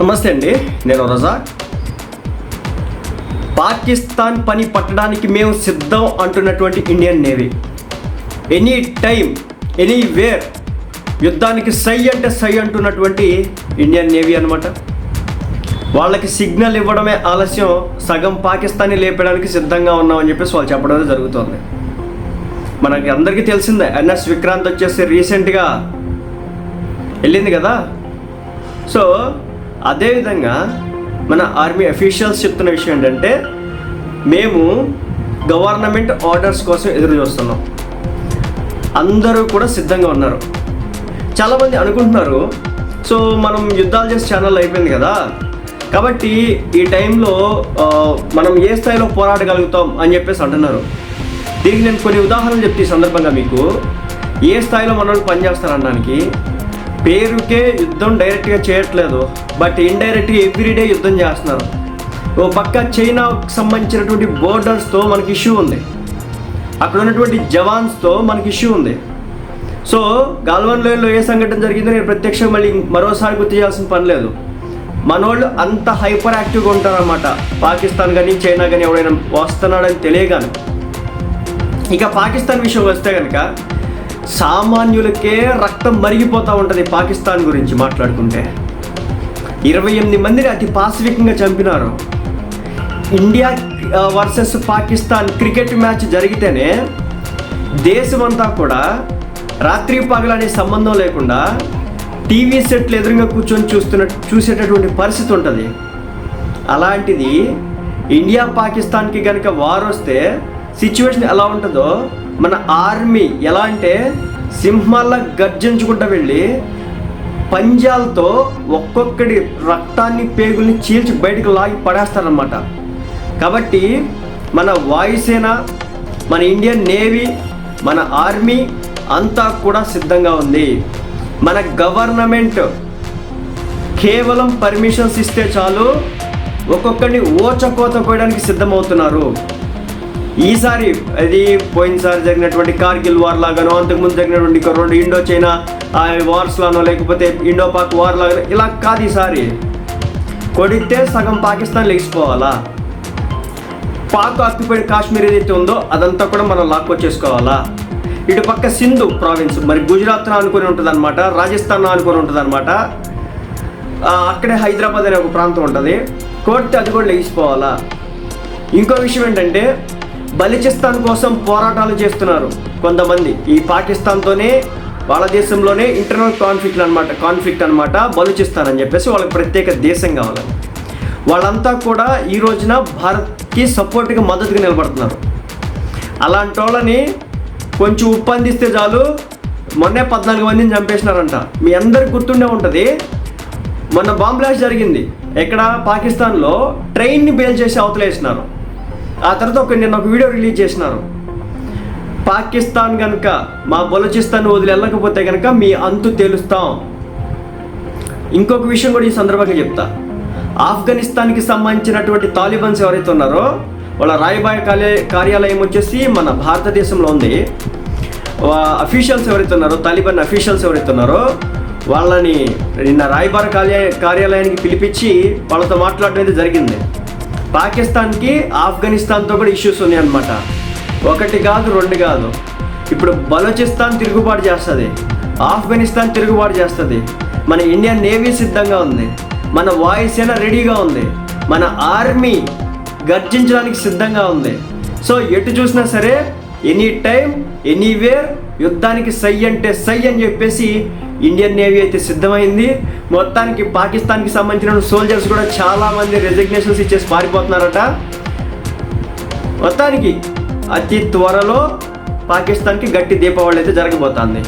నమస్తే అండి నేను రజాక్. పాకిస్తాన్ పని పట్టడానికి మేము సిద్ధం అంటున్నటువంటి Indian navy. Any time anywhere యుద్ధానికి సై అంటే సై అంటున్నటువంటి ఇండియన్ నేవీ అనమాట వాళ్ళకి సిగ్నల్ ఇవ్వడమే ఆలస్యం సగం పాకిస్తాన్ని లేపడానికి సిద్ధంగా ఉన్నామని చెప్పేసి వాళ్ళు చెప్పడం జరుగుతుంది. మనకి అందరికీ తెలిసిందే ఎన్ఎస్ విక్రాంత్ వచ్చేసి రీసెంట్గా వెళ్ళింది కదా. సో అదేవిధంగా మన ఆర్మీ అఫీషియల్స్ చెప్తున్న విషయం ఏంటంటే మేము గవర్నమెంట్ ఆర్డర్స్ కోసం ఎదురు చూస్తున్నాం. అందరూ కూడా సిద్ధంగా ఉన్నారు. చాలామంది అనుకుంటున్నారు సో మనం యుద్ధాలు చేసే ఛానల్ అయిపోయింది కదా. కాబట్టి ఈ టైంలో మనం ఏ స్థాయిలో పోరాడగలుగుతాం అని చెప్పేసి అంటున్నారు. దీనికి నేను కొన్ని ఉదాహరణలు చెప్తే ఈ సందర్భంగా మీకు. ఏ స్థాయిలో మనల్ని వాళ్ళు పనిచేస్తారనడానికి పేరుకే యుద్ధం డైరెక్ట్గా చేయట్లేదు బట్ ఇండైరెక్ట్గా ఎవ్రీడే యుద్ధం చేస్తున్నారు. ఓ పక్క చైనాకు సంబంధించినటువంటి బోర్డర్స్తో మనకి ఇష్యూ ఉంది. అక్కడ ఉన్నటువంటి జవాన్స్తో మనకి ఇష్యూ ఉంది. సో గాల్వన్ లోయలో ఏ సంఘటన జరిగిందో నేను ప్రత్యక్షంగా మళ్ళీ మరోసారి గుర్తు చేయాల్సిన పని లేదు. మనోళ్ళు అంత హైపర్ యాక్టివ్గా ఉంటారన్నమాట. పాకిస్తాన్ కానీ చైనా కానీ ఎవడైనా వస్తున్నాడని తెలియగాను. ఇక పాకిస్తాన్ విషయం వస్తే కనుక సామాన్యులకే రక్తం మరిగిపోతూ ఉంటుంది పాకిస్తాన్ గురించి మాట్లాడుకుంటే. ఇరవై ఎనిమిది మందిని అతి పాసిఫికంగా చంపినారు. India versus Pakistan cricket match జరిగితేనే దేశమంతా కూడా రాత్రి పగలనే సంబంధం లేకుండా టీవీ సెట్లు ఎదురుగా కూర్చొని చూస్తున్న చూసేటటువంటి పరిస్థితి ఉంటుంది. అలాంటిది ఇండియా పాకిస్తాన్కి కనుక వార్ వస్తే సిచ్యువేషన్ ఎలా ఉంటుందో మన ఆర్మీ ఎలా అంటే సింహాల్లా గర్జించుకుంటూ వెళ్ళి పంజాలతో ఒక్కొక్కడి రక్తాన్ని పేగుల్ని చీల్చి బయటకు లాగి పడేస్తారనమాట కాబట్టి మన వాయుసేన మన ఇండియన్ నేవీ మన ఆర్మీ అంతా కూడా సిద్ధంగా ఉంది. మన గవర్నమెంట్ కేవలం పర్మిషన్స్ ఇస్తే చాలు ఒక్కొక్కడిని ఓచకోత కోయడానికి సిద్ధమవుతున్నారు. ఈసారి అది పోయినసారి జరిగినటువంటి కార్గిల్ వార్ లాగానో అంతకుముందు జరిగినటువంటి రెండు ఇండో చైనా వార్స్ లానో లేకపోతే ఇండో పాక్ వార్ లాగానో ఇలా కాదు ఈసారి. కొడితే సగం పాకిస్తాన్ లెగిసిపోవాలా పాక్ ఆక్యుపైడ్ కాశ్మీర్ ఏదైతే ఉందో అదంతా కూడా మనం లాక్కొచ్చేసుకోవాలా ఇటు పక్క సింధు ప్రావిన్స్ మరి గుజరాత్ అనుకుని ఉంటుంది అనమాట రాజస్థాన్ అనుకుని ఉంటుంది అనమాట అక్కడే హైదరాబాద్ అనే ఒక ప్రాంతం ఉంటుంది. కోర్టు అది కూడా లెగిసిపోవాలా ఇంకో విషయం ఏంటంటే బలిచిస్తాన్ కోసం పోరాటాలు చేస్తున్నారు. కొంతమంది ఈ పాకిస్తాన్తోనే వాళ్ళ దేశంలోనే ఇంటర్నల్ కాన్ఫ్లిక్ట్ అనమాట కాన్ఫ్లిక్ట్ అనమాట బలుచిస్తాన్ అని చెప్పేసి వాళ్ళకి ప్రత్యేక దేశం కావాలి వాళ్ళంతా కూడా ఈ రోజున భారత్కి సపోర్ట్గా మద్దతుగా నిలబడుతున్నారు. అలాంటి వాళ్ళని కొంచెం ఉప్పు అందిస్తే చాలు మొన్నే పద్నాలుగు మందిని చంపేసినారంట. మీ అందరికి గుర్తుండే ఉంటుంది మొన్న బాంబ్ బ్లాస్ట్ జరిగింది. ఎక్కడ? పాకిస్తాన్లో ట్రైన్ని బేల్ చేసి అవతలేసినారు. ఆ తర్వాత ఒక నిన్న ఒక వీడియో రిలీజ్ చేసినారు. పాకిస్తాన్ కనుక మా బలోచిస్తాన్ వదిలి వెళ్ళకపోతే కనుక మీ అంతు తేలుస్తాం. ఇంకొక విషయం కూడా ఈ సందర్భంగా చెప్తా. ఆఫ్ఘనిస్తాన్కి సంబంధించినటువంటి తాలిబన్స్ ఎవరైతే ఉన్నారో వాళ్ళ రాయబాయ కార్యాలయం వచ్చేసి మన భారతదేశంలో ఉంది. అఫీషియల్స్ ఎవరైతే ఉన్నారో తాలిబాన్ అఫీషియల్స్ ఎవరైతే ఉన్నారో వాళ్ళని నిన్న రాయబార కార్య కార్యాలయానికి పిలిపించి వాళ్ళతో మాట్లాడడం అయితే జరిగింది. పాకిస్తాన్కి ఆఫ్ఘనిస్తాన్తో కూడా ఇష్యూస్ ఉన్నాయన్నమాట ఒకటి కాదు రెండు కాదు. ఇప్పుడు బలోచిస్తాన్ తిరుగుబాటు చేస్తుంది. ఆఫ్ఘనిస్తాన్ తిరుగుబాటు చేస్తుంది. మన ఇండియన్ నేవీ సిద్ధంగా ఉంది. మన వాయుసేన రెడీగా ఉంది. మన ఆర్మీ గర్జించడానికి సిద్ధంగా ఉంది. సో ఎటు చూసినా సరే ఎనీ టైం ఎనీవేర్ యుద్ధానికి సై అంటే సై అని చెప్పేసి ఇండియన్ నేవీ అయితే సిద్ధమైంది. మొత్తానికి పాకిస్తాన్కి సంబంధించిన సోల్జర్స్ కూడా చాలామంది రెసిగ్నేషన్స్ ఇచ్చేసి పారిపోతున్నారట. మొత్తానికి అతి త్వరలో పాకిస్తాన్కి గట్టి దీపావళి అయితే జరగబోతోంది.